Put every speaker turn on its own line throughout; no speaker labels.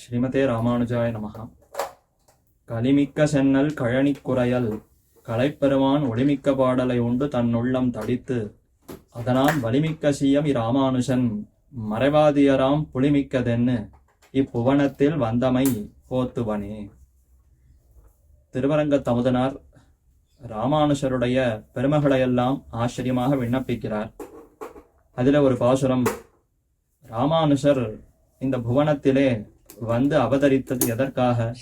ஸ்ரீமதே ராமானுஜாய நமகா கலிமிக்க சென்னல் கழனி குறையல் கலைப்பெருமான் ஒளிமிக்க பாடலை உண்டு தன்னுள்ளம் தடித்து அதனால் வலிமிக்க சீயம் இராமானுஜன் மறைவாதியராம் புலிமிக்கதென்னு இப்புவனத்தில் வந்தமை போத்துவனே. திருவரங்க தமுதனார் ராமானுஷருடைய பெருமைகளையெல்லாம் ஆச்சரியமாக விண்ணப்பிக்கிறார். அதில் ஒரு பாசுரம் ராமானுஷர் இந்த புவனத்திலே வந்து அவதரித்தது எதற்காக?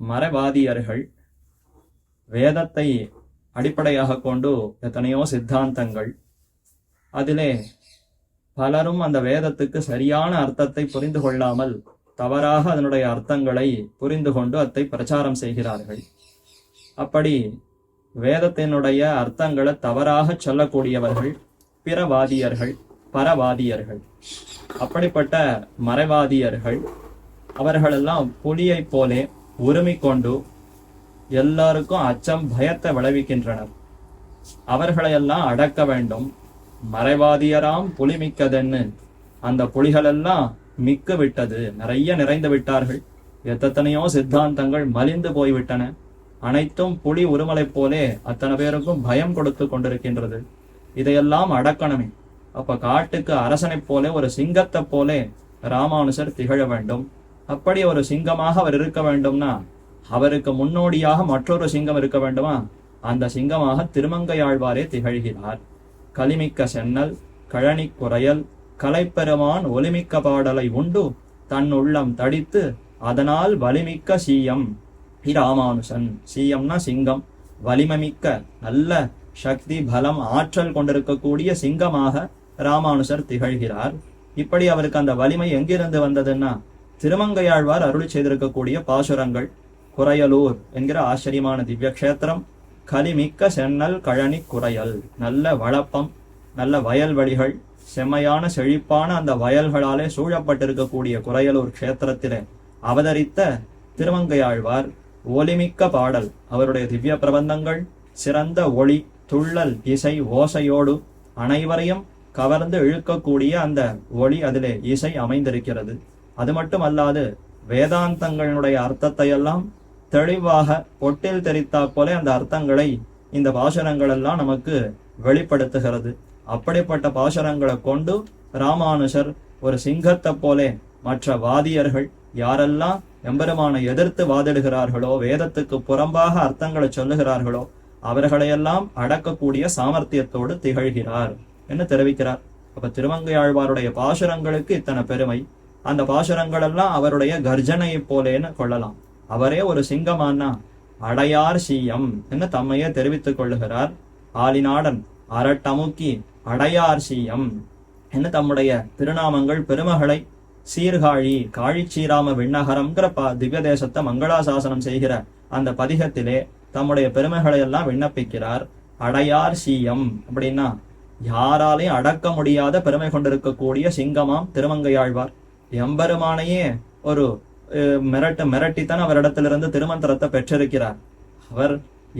மரவாதியர்கள் வேதத்தை அடிப்படையாக கொண்டு எத்தனையோ சித்தாந்தங்கள். அதிலே பலரும் அந்த வேதத்துக்கு சரியான அர்த்தத்தை புரிந்து கொள்ளாமல் தவறாக அதனுடைய அர்த்தங்களை புரிந்து கொண்டு அதை பிரச்சாரம் செய்கிறார்கள். அப்படி வேதத்தினுடைய அர்த்தங்களை தவறாக சொல்லக்கூடியவர்கள் பிறவாதியர்கள் பரவாதியர்கள். அப்படிப்பட்ட மறைவாதியர்கள் அவர்களெல்லாம் புலியைப் போலே உரிமிக்கொண்டு எல்லாருக்கும் அச்சம் பயத்தை விளைவிக்கின்றனர். அவர்களையெல்லாம் அடக்க வேண்டும். மறைவாதியராம் புலி மிக்கதென்னு அந்த புலிகளெல்லாம் மிக்க விட்டது நிறைய நிறைந்து விட்டார்கள். எத்தனையோ சித்தாந்தங்கள் மலிந்து போய்விட்டன. அனைத்தும் புலி உருமலைப் போலே அத்தனை பேருக்கும் பயம் கொடுத்து கொண்டிருக்கின்றது. இதையெல்லாம் அடக்கணுமே. அப்ப காட்டுக்கு அரசனைப் போல ஒரு சிங்கத்தைப் போலே ராமானுசர் திகழ வேண்டும். அப்படி ஒரு சிங்கமாக அவர் இருக்க வேண்டும்னா அவருக்கு முன்னோடியாக மற்றொரு சிங்கம் இருக்க வேண்டுமா? அந்த சிங்கமாக திருமங்கையாழ்வாரே திகழ்கிறார். கலிமிக்க சென்னல் கழனி குறையல் கலைப்பெருமான் ஒலிமிக்க பாடலை உண்டு தன் உள்ளம் தடித்து அதனால் வலிமிக்க சீயம். ராமானுசன். சீயம்னா சிங்கம். வலிமமிக்க நல்ல சக்தி பலம் ஆற்றல் கொண்டிருக்கக்கூடிய சிங்கமாக ராமானுஷர் திகழ்கிறார். இப்படி அவருக்கு அந்த வலிமை எங்கிருந்து வந்ததுன்னா திருமங்கையாழ்வார் அருள் செய்திருக்கக்கூடிய பாசுரங்கள் குறையலூர் என்கிற ஆச்சரியமான திவ்ய கஷேத்திரம் கலிமிக்க சென்னல் கழனி குறையல் நல்ல வளப்பம் நல்ல வயல்வெளிகள் செம்மையான செழிப்பான அந்த வயல்களாலே சூழப்பட்டிருக்கக்கூடிய குறையலூர் க்ஷேத்திரத்திலே அவதரித்த திருமங்கையாழ்வார் ஒலிமிக்க பாடல் அவருடைய திவ்ய பிரபந்தங்கள் சிறந்த ஒளி துள்ளல் இசை ஓசையோடு அனைவரையும் கவர்ந்து இழுக்கக்கூடிய அந்த ஒளி அதிலே இசை அமைந்திருக்கிறது. அது மட்டும் அல்லாது வேதாந்தங்களுடைய அர்த்தத்தை எல்லாம் தெளிவாக பொட்டில் தெரித்தா போல அந்த அர்த்தங்களை இந்த பாசுரங்கள் எல்லாம் நமக்கு வெளிப்படுத்துகிறது. அப்படிப்பட்ட பாசுரங்களை கொண்டு ராமானுஷர் ஒரு சிங்கத்தை போலே மற்ற வாதியர்கள் யாரெல்லாம் எம்பெருமானை எதிர்த்து வாதிடுகிறார்களோ வேதத்துக்கு புறம்பாக அர்த்தங்களை சொல்லுகிறார்களோ அவர்களையெல்லாம் அடக்கக்கூடிய சாமர்த்தியத்தோடு திகழ்கிறார். என்று தெரிவிக்கிறார்? அப்ப திருமங்கையாழ்வாருடைய பாசுரங்களுக்கு இத்தனை பெருமை. அந்த பாசுரங்கள் எல்லாம் அவருடைய கர்ஜனையை போலேன்னு கொள்ளலாம். அவரே ஒரு சிங்கமானா அடையார் சீயம் என்று தம்மையே தெரிவித்துக் கொள்ளுகிறார். ஆலிநாடன் அரட்டமுக்கி அடையார் சீயம் என்று தம்முடைய திருநாமங்கள் பெருமகளை சீர்காழி காழிச்சீராம விண்ணகரம்ங்கிற ப திவ்ய தேசத்தை மங்களாசாசனம் செய்கிற அந்த பதிகத்திலே தம்முடைய பெருமைகளை எல்லாம் விண்ணப்பிக்கிறார். அடையார் சீயம் அப்படின்னா யாராலையும் அடக்க முடியாத பெருமை கொண்டிருக்கக்கூடிய சிங்கமாம் திருமங்கையாழ்வார். எம்பெருமானையே ஒரு மிரட்ட மிரட்டித்தான் அவரிடத்திலிருந்து திருமந்திரத்தை பெற்றிருக்கிறார். அவர்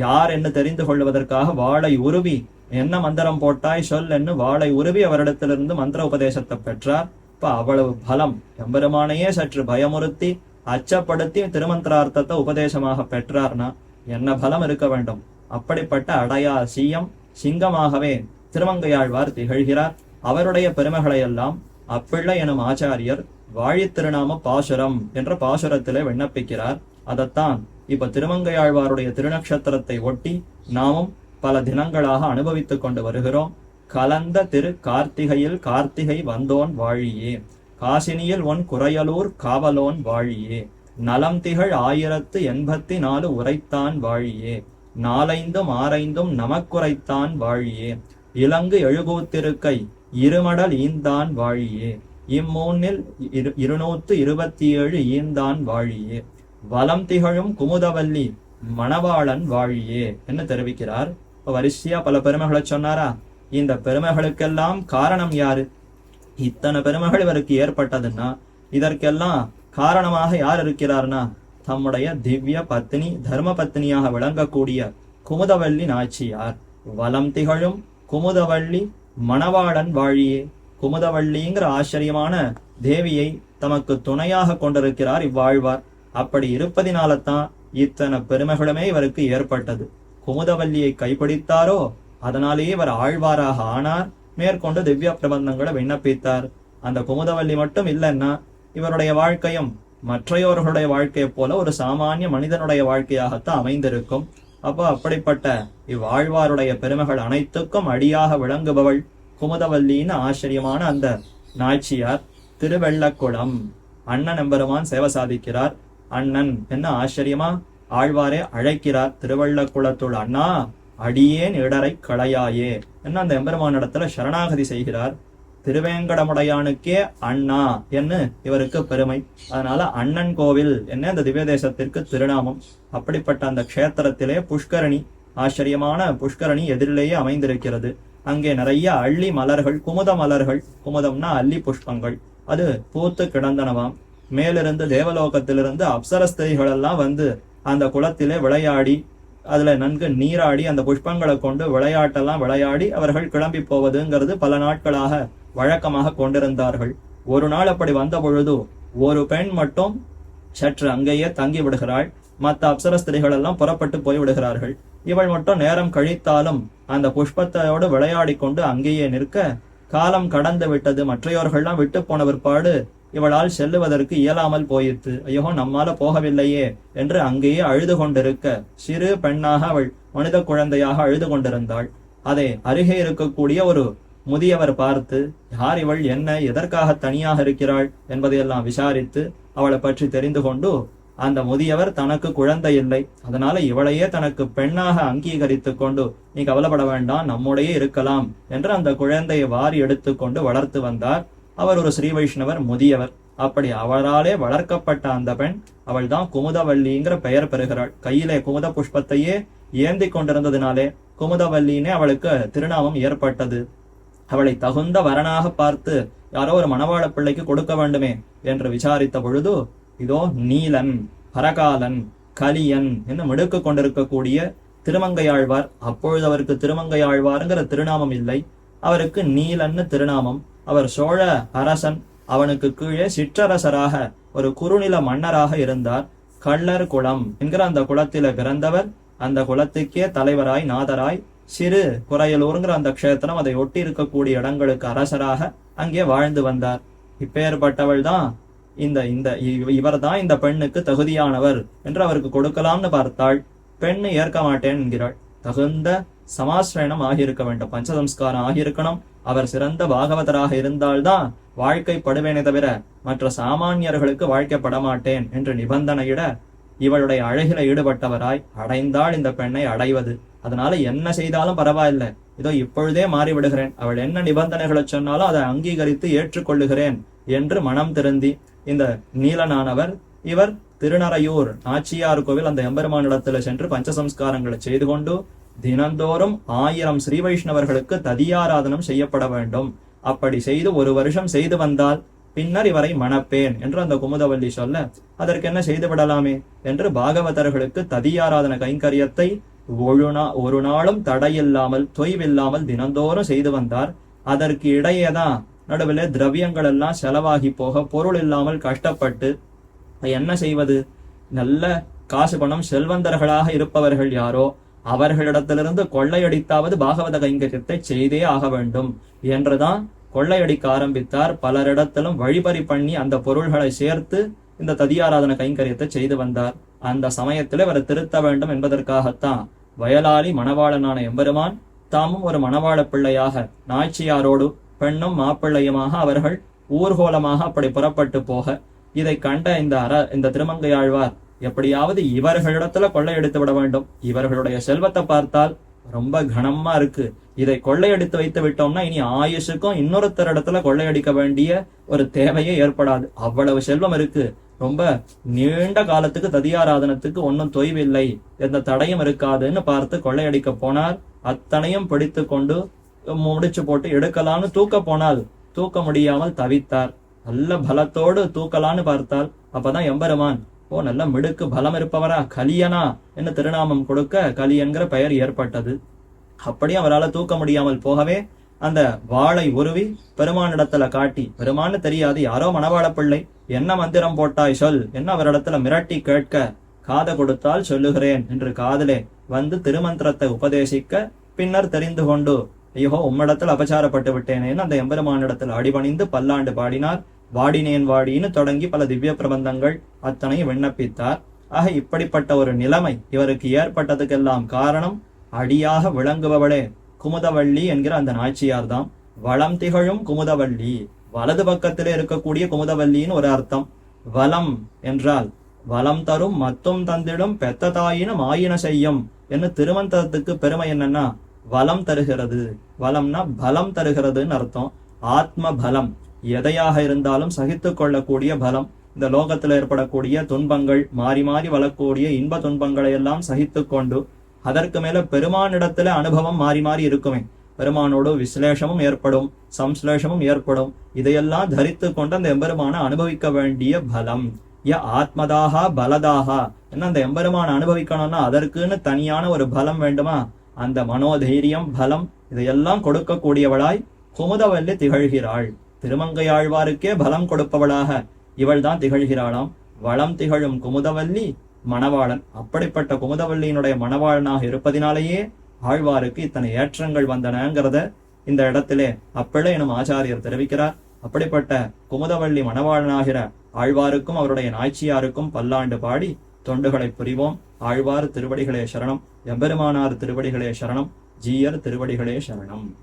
யார் என்று தெரிந்து கொள்வதற்காக வாளை உருவி என்ன மந்திரம் போட்டாய் சொல் என்று வாளை உருவி அவரிடத்திலிருந்து மந்திர உபதேசத்தை பெற்றார். இப்ப அவ்வளவு பலம். எம்பெருமானையே சற்று பயமுறுத்தி அச்சப்படுத்தி திருமந்திரார்த்தத்தை உபதேசமாக பெற்றார்னா என்ன பலம் இருக்க வேண்டும்? அப்படிப்பட்ட அடையா சீயம் சிங்கமாகவே திருமங்கையாழ்வார் திகழ்கிறார். அவருடைய பெருமைகளையெல்லாம் அப்பிள்ளை எனும் ஆச்சாரியர் வாழி திருநாம பாசுரம் என்ற பாசுரத்திலே விண்ணப்பிக்கிறார். அதைத்தான் இப்ப திருமங்கையாழ்வாருடைய திருநக்ஷத்திரத்தை ஒட்டி நாமும் பல தினங்களாக அனுபவித்துக் கொண்டு வருகிறோம். கலந்த திரு கார்த்திகையில் கார்த்திகை வந்தோன் வாழியே. காசினியில் ஒன் குறையலூர் காவலோன் வாழியே. நலம் திகழ் ஆயிரத்து எண்பத்தி நாலு உரைத்தான் வாழியே. நாலைந்தும் ஆரைந்தும் நமக்குரைத்தான் வாழியே. இலங்கு எழுகூத்திருக்கை இருமடல் ஈந்தான் வாழியே. இம்மூன்னில் இரு இருநூத்து இருபத்தி ஏழு ஈந்தான் வாழியே. வலம் திகழும் குமுதவல்லி மணவாளன் வாழியே என்று தெரிவிக்கிறார். வரிசையா பல பெருமைகளை சொன்னாரா? இந்த பெருமைகளுக்கெல்லாம் காரணம் யாரு? இத்தனை பெருமைகள் இவருக்கு ஏற்பட்டதுன்னா இதற்கெல்லாம் காரணமாக யார் இருக்கிறார்னா? தம்முடைய திவ்ய பத்னி தர்ம பத்னியாக விளங்கக்கூடிய குமுதவல்லி நாச்சியார். வலம் திகழும் குமுதவள்ளி மணவாளன் வாழியே. குமுதவள்ளிங்கிற ஆச்சரியமான தேவியை தமக்கு துணையாக கொண்டிருக்கிறார் இவ்வாழ்வார். அப்படி இருப்பதினால தான் இத்தனை பெருமைகளுமே இவருக்கு ஏற்பட்டது. குமுதவல்லியை கைப்பிடித்தாரோ அதனாலேயே இவர் ஆழ்வாராக ஆனார். மேற்கொண்டு திவ்ய பிரபந்தங்களை விண்ணப்பித்தார். அந்த குமுதவல்லி மட்டும் இல்லைன்னா இவருடைய வாழ்க்கையும் மற்றையோர்களுடைய வாழ்க்கையைப் போல ஒரு சாமானிய மனிதனுடைய வாழ்க்கையாகத்தான் அமைந்திருக்கும். அப்போ அப்படிப்பட்ட இவ்வாழ்வாருடைய பெருமைகள் அனைத்துக்கும் அடியாக விளங்குபவள் குமுதவல்லின்னு ஆச்சரியமான அந்த நாச்சியார் திருவெள்ளக்குளம். அண்ணன் எம்பெருமான் சேவை சாதிக்கிறார். அண்ணன் என்ன ஆச்சரியமா? ஆழ்வாரே அழைக்கிறார் திருவள்ளக்குளத்துள் அண்ணா அடியேன் இடரை களையாயே என்ன அந்த எம்பெருமானிடத்துல சரணாகதி செய்கிறார். திருவேங்கடமுடையானுக்கே அண்ணா என்று இவருக்கு பெருமை. அதனால அண்ணன் கோவில் என்ன இந்த திவ்ய தேசத்திற்கு திருநாமம். அப்படிப்பட்ட அந்த க்ஷேத்திரத்திலே புஷ்கரணி ஆச்சரியமான புஷ்கரணி எதிரிலேயே அமைந்திருக்கிறது. அங்கே நிறைய அள்ளி மலர்கள் குமுத மலர்கள் குமுதம்னா அள்ளி புஷ்பங்கள். அது பூத்து கிடந்தனவாம். மேலிருந்து தேவலோகத்திலிருந்து அப்சரஸ்திரிகள் எல்லாம் வந்து அந்த குளத்திலே விளையாடி அதுல நன்கு நீராடி அந்த புஷ்பங்களை கொண்டு விளையாட்டெல்லாம் விளையாடி அவர்கள் கிளம்பி போவதுங்கிறது பல நாட்களாக வழக்கமாக கொண்டிருந்தார்கள். ஒரு நாள் அப்படி வந்த பொழுது ஒரு பெண் மட்டும் சற்று அங்கேயே தங்கி விடுகிறாள். மற்ற அப்சரஸ்திரிகள் எல்லாம் புறப்பட்டு போய் விடுகிறார்கள். இவள் மட்டும் நேரம் கழித்தாலும் அந்த புஷ்பத்தையோடு விளையாடி கொண்டு அங்கேயே நிற்க காலம் கடந்து விட்டது. மற்றையோர்கள்லாம் விட்டு போன பிற்பாடு இவளால் செல்லுவதற்கு இயலாமல் போயிற்று. ஐயோ நம்மால போகவில்லையே என்று அங்கேயே அழுது கொண்டிருக்க சிறு பெண்ணாக அவள் மனித குழந்தையாக அழுது கொண்டிருந்தாள். அதை அருகே இருக்கக்கூடிய ஒரு முதியவர் பார்த்து யார் இவள்? என்ன? எதற்காக தனியாக இருக்கிறாள்? என்பதையெல்லாம் விசாரித்து அவளை பற்றி தெரிந்து கொண்டு அந்த முதியவர் தனக்கு குழந்தை இல்லை. அதனால இவளையே தனக்கு பெண்ணாக அங்கீகரித்துக் கொண்டு நீ கவலைப்பட வேண்டாம். நம்முடைய இருக்கலாம் என்று அந்த குழந்தையை வாரி எடுத்துக்கொண்டு வளர்த்து வந்தார். அவர் ஒரு ஸ்ரீ வைஷ்ணவர் முதியவர். அப்படி அவராலே வளர்க்கப்பட்ட அந்த பெண் அவள் தான் குமுதவல்லிங்கிற பெயர் பெறுகிறாள். கையிலே குமுத புஷ்பத்தையே ஏந்தி கொண்டிருந்ததினாலே குமுதவல்லினே அவளுக்கு திருநாமம் ஏற்பட்டது. அவளை தகுந்த வரனாக பார்த்து யாரோ ஒரு மணவாள பிள்ளைக்கு கொடுக்க வேண்டுமே என்று விசாரித்த பொழுது இதோ நீலன் பரகாலன் கலியன் என்று மிடுக்கு கொண்டிருக்கக்கூடிய திருமங்கையாழ்வார் அப்பொழுது அவருக்கு திருமங்கையாழ்வாருங்கிற திருநாமம் இல்லை. அவருக்கு நீலன்னு திருநாமம். அவர் சோழ அரசன். அவனுக்கு கீழே சிற்றரசராக ஒரு குறுநில மன்னராக இருந்தார். கள்ளர் குளம் என்கிற அந்த குளத்தில பிறந்தவர் அந்த குலத்துக்கே தலைவராய் நாதராய் சிறு குறையலூருங்கிற அந்த க்ஷேத்திரம் அதை ஒட்டி இருக்கக்கூடிய இடங்களுக்கு அரசராக அங்கே வாழ்ந்து வந்தார். இப்பேற்பட்டவள் தான் இந்த இந்த இவர் தான் இந்த பெண்ணுக்கு தகுதியானவர் என்று அவருக்கு கொடுக்கலாம்னு பார்த்தாள். பெண்ணு ஏற்க மாட்டேன் என்கிறாள். தகுந்த சமாசிரயணம் ஆகியிருக்க வேண்டும். பஞ்சசம்ஸ்காரம் ஆகியிருக்கணும். அவர் சிறந்த பாகவதராக இருந்தால்தான் வாழ்க்கை படுவேனே தவிர மற்ற சாமானியர்களுக்கு வாழ்க்கைப்பட மாட்டேன் என்று நிபந்தனையிட இவளுடைய அழகில ஈடுபட்டவராய் அடைந்தாள் இந்த பெண்ணை அடைவது. அதனால என்ன செய்தாலும் பரவாயில்லை. இதோ இப்பொழுதே மாறிவிடுகிறேன். அவள் என்ன நிபந்தனைகளை சொன்னாலும் அதை அங்கீகரித்து ஏற்றுக்கொள்ளுகிறேன் என்று மனம் திருந்தி இந்த நீலனானவர் இவர் திருநறையூர் நாச்சியார் கோவில் அந்த எம்பெருமானிடத்துல சென்று பஞ்சசம்ஸ்காரங்களை செய்து கொண்டு தினந்தோறும் ஆயிரம் ஸ்ரீ வைஷ்ணவர்களுக்கு ததியாராதனம் செய்யப்பட வேண்டும். அப்படி செய்து ஒரு வருஷம் செய்து வந்தால் பின்னர் இவரை மணப்பேன் என்று அந்த குமுதவல்லி சொல்ல அதற்கு என்ன செய்து விடலாமே என்று பாகவதர்களுக்கு ததியாராதன கைங்கரியத்தை ஒரு நா ஒரு நாளும் தடையில்லாமல் தொய்வில்லாமல் தினந்தோறும் செய்து வந்தார். அதற்கு இடையேதான் நடுவில் திரவியங்கள் எல்லாம் செலவாகி போக பொருள் இல்லாமல் கஷ்டப்பட்டு என்ன செய்வது? நல்ல காசு பணம் செல்வந்தர்களாக இருப்பவர்கள் யாரோ? அவர்களிடத்திலிருந்து கொள்ளையடித்தாவது பாகவத கைங்கரியத்தை செய்தே ஆக வேண்டும் என்றுதான் கொள்ளையடிக்க ஆரம்பித்தார். பலரிடத்திலும் வழிபறி பண்ணி அந்த பொருள்களை சேர்த்து இந்த ததியாராதன கைங்கரியத்தை செய்து வந்தார். அந்த சமயத்தில் இவரை திருத்த வேண்டும் என்பதற்காகத்தான் வயலாளி மணவாளனான எம்பெருமான் தாமும் ஒரு மணவாள பிள்ளையாக நாய்ச்சியாரோடு பெண்ணும் மாப்பிள்ளையுமாக அவர்கள் ஊர்கோலமாக அப்படி புறப்பட்டு போக இதை கண்ட இந்த அற இந்த திருமங்கையாழ்வார் எப்படியாவது இவர்களிடத்துல கொள்ளையடித்து விட வேண்டும். இவர்களுடைய செல்வத்தை பார்த்தால் ரொம்ப கனமா இருக்கு. இதை கொள்ளையடித்து வைத்து விட்டோம்னா இனி ஆயுஷுக்கும் இன்னொருத்தர் இடத்துல கொள்ளையடிக்க வேண்டிய ஒரு தேவையே ஏற்படாது. அவ்வளவு செல்வம் இருக்கு. ரொம்ப நீண்ட காலத்துக்கு ததியாராதனத்துக்கு ஒன்னும் தொய்வில்லை. எந்த தடையும் இருக்காதுன்னு பார்த்து கொள்ளையடிக்க போனார். அத்தனையும் பிடித்து கொண்டு முடிச்சு போட்டு எடுக்கலாம்னு தூக்க போனால் தூக்க முடியாமல் தவித்தார். நல்ல பலத்தோடு தூக்கலான்னு பார்த்தால் அப்பதான் எம்பெருமான் ஓ நல்ல மிடுக்கு பலம் இருப்பவரா கலியனா என்று திருநாமம் கொடுக்க கலி என்கிற பெயர் ஏற்பட்டது. அப்படி அவரால் தூக்க முடியாமல் போகவே அந்த வாளை உருவி பெருமானிடத்துல காட்டி பெருமான்னு தெரியாது யாரோ மணவாள பிள்ளை என்ன மந்திரம் போட்டாய் சொல் என்ன அவரிடத்துல மிரட்டி கேட்க காத கொடுத்தால் சொல்லுகிறேன் என்று காதலே வந்து திருமந்திரத்தை உபதேசிக்க பின்னர் தெரிந்து கொண்டு ஐயோ உம்மிடத்தில் அபச்சாரப்பட்டு விட்டேனேன்னு அந்த எம்பெருமானிடத்தில் அடிபணிந்து பல்லாண்டு பாடினார். வாடினேன் வாடின்னு தொடங்கி பல திவ்ய பிரபந்தங்கள் அத்தனை விண்ணப்பித்தார். ஆக இப்படிப்பட்ட ஒரு நிலைமை இவருக்கு ஏற்பட்டதுக்கெல்லாம் காரணம் அடியாக விளங்குபவளே குமுதவள்ளி என்கிற அந்த நாச்சியார் தான் வளம் திகழும் குமுதவள்ளி. வலது பக்கத்திலே இருக்கக்கூடிய குமுதவல்லின்னு ஒரு அர்த்தம். வலம் என்றால் வலம் தரும் மத்தும் தந்திடும் பெத்த தாயினும் ஆயின செய்யும் என்று திருமந்தத்துக்கு பெருமை என்னன்னா வலம் தருகிறது. வலம்னா பலம் தருகிறதுன்னு அர்த்தம். ஆத்ம பலம் எதையாக இருந்தாலும் சகித்து கொள்ளக்கூடிய பலம் இந்த லோகத்தில் ஏற்படக்கூடிய துன்பங்கள் மாறி மாறி வரக்கூடிய இன்ப துன்பங்களை எல்லாம் சகித்து கொண்டு அதற்கு மேல பெருமானிடத்துல அனுபவம் மாறி மாறி இருக்குமே. பெருமானோடு விசலேஷமும் ஏற்படும் சம்ஸ்லேஷமும் ஏற்படும். இதையெல்லாம் தரித்து கொண்டு அந்த எம்பெருமான அனுபவிக்க வேண்டிய பலம். ய ஆத்மதாகா பலதாகா. என்ன அந்த எம்பெருமான அனுபவிக்கணும்னா அதற்குன்னு தனியான ஒரு பலம் வேண்டுமா? அந்த மனோதைரியம் பலம் இதையெல்லாம் கொடுக்கக்கூடியவளாய் குமுதவல்லி திகழ்கிறாள். திருமங்கையாழ்வாருக்கே பலம் கொடுப்பவளாக இவள்தான் திகழ்கிறாளாம். வளம் திகழும் குமுதவல்லி மணவாளன். அப்படிப்பட்ட குமுதவல்லியினுடைய மணவாளனாக இருப்பதினாலேயே ஆழ்வாருக்கு இத்தனை ஏற்றங்கள் வந்தனங்கிறத இந்த இடத்திலே அப்பிழை எனும் ஆச்சாரியர் தெரிவிக்கிறார். அப்படிப்பட்ட குமுதவள்ளி மணவாளனாகிற ஆழ்வாருக்கும் அவருடைய நாய்ச்சியாருக்கும் பல்லாண்டு பாடி தொண்டுகளை புரிவோம். ஆழ்வார் திருவடிகளே சரணம். எம்பெருமானார் திருவடிகளே சரணம். ஜீயர் திருவடிகளே சரணம்.